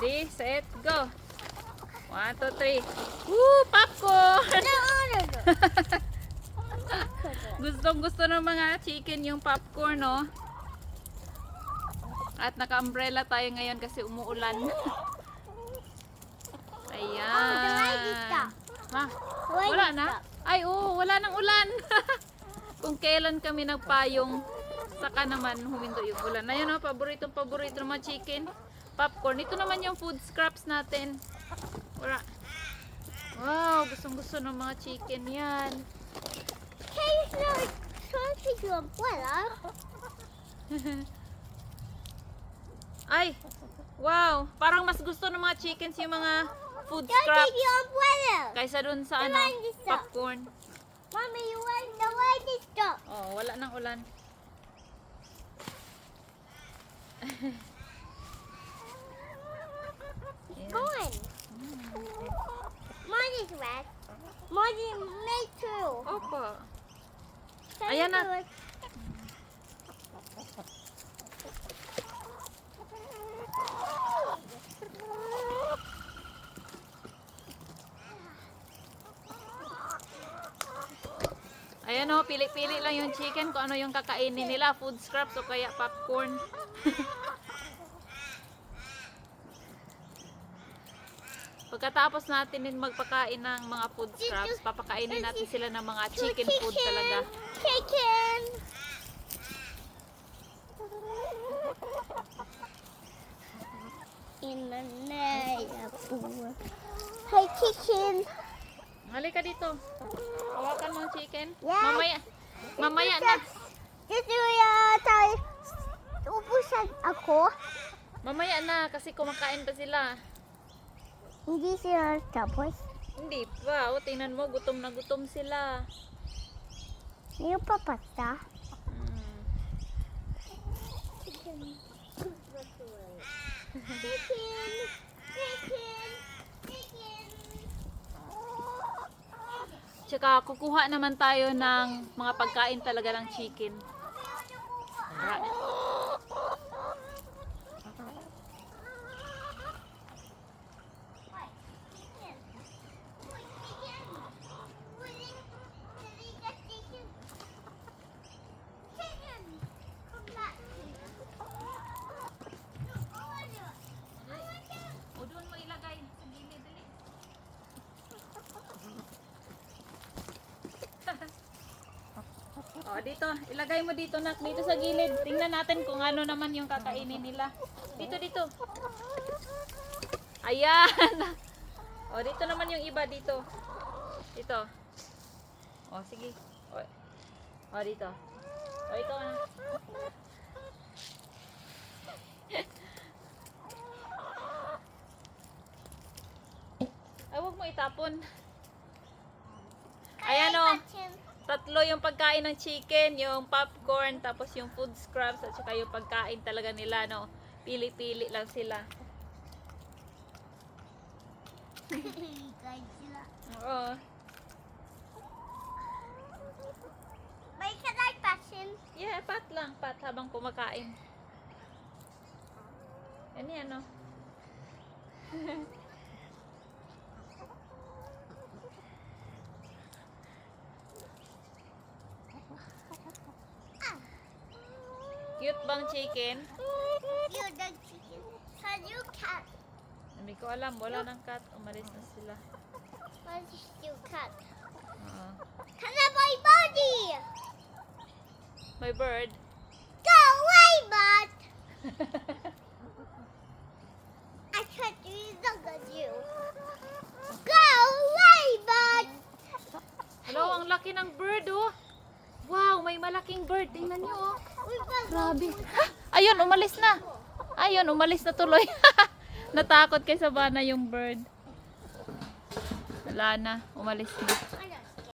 Ready, set, go. One, two, three. Woo! Popcorn! Gustong gusto ng mga chicken yung popcorn, no? At naka-umbrella tayo ngayon kasi umuulan. Ayan. Ha? Wala na? Ay, oo, wala nang ulan. Kung kailan kami nagpayong, saka naman huminto yung ulan. Ayun, no, paborito, paborito ng mga chicken. Popcorn. Ito naman yung food scraps natin. Wala. Wow, gustong gusto ng mga chicken yan. Hey, no, trying to do umbrella. Ay, wow. Parang mas gusto ng mga chickens yung mga food Don't scraps your umbrella. kaysa dun sa ano, popcorn. Mommy, you want the white is stop. Oh, wala nang ulan. Ayan. Going. Mine is red. Is me too. Opo. Can Ayan you na. it? Ayan o, pili-pili lang yung chicken kung ano yung kakainin nila. Food scraps o kaya popcorn. Pagkatapos natin din magpakain ng mga food scraps, papakainin natin sila ng mga chicken food talaga. Chicken. In the of Hey, chicken. Halika dito. Hawakan mo ang chicken. Yes. Mamaya, mamaya na. Dito ya tayo. Ubusan ako. Mamaya na kasi kumakain pa sila. Hindi sila tapos. Hindi pa. O, tingnan mo, gutom na gutom sila. Hindi pa pasta. Hmm. Chicken. Chicken. Chicken. Chicken. Tsaka kukuha naman tayo ng mga pagkain talaga ng chicken. Alright. O doon mo ilagay. Sa gilid, dali. O, dito. Ilagay mo dito, nak. Dito sa gilid. Tingnan natin kung ano naman yung kakainin nila. Dito, dito. Ayan. O, dito naman yung iba. Dito. Dito. O, sige. O, o dito. O, ito. Ay, huwag mo itapon. Ayan o. Tatlo yung pagkain ng chicken, yung popcorn, tapos yung food scraps, at saka yung pagkain talaga nila, no? Pili-pili lang sila. Oo. May kalay passion. Yeah, pat lang, pat habang kumakain. Yan yan, no? Cute bang chicken? You the chicken. Can you cat? Hindi ko alam, wala ng cat. Umalis na sila. What is you cat? Oo. Can I buy body? My bird. Go away, bud. I can't do look at you. Go away, bud. Hello, ang laki ng bird, oh. Wow, may malaking bird. Tingnan nyo, oh. Grabe. Ayun, umalis na. Ayun, umalis na tuloy. Natakot kay Sabana yung bird. Wala na, umalis na.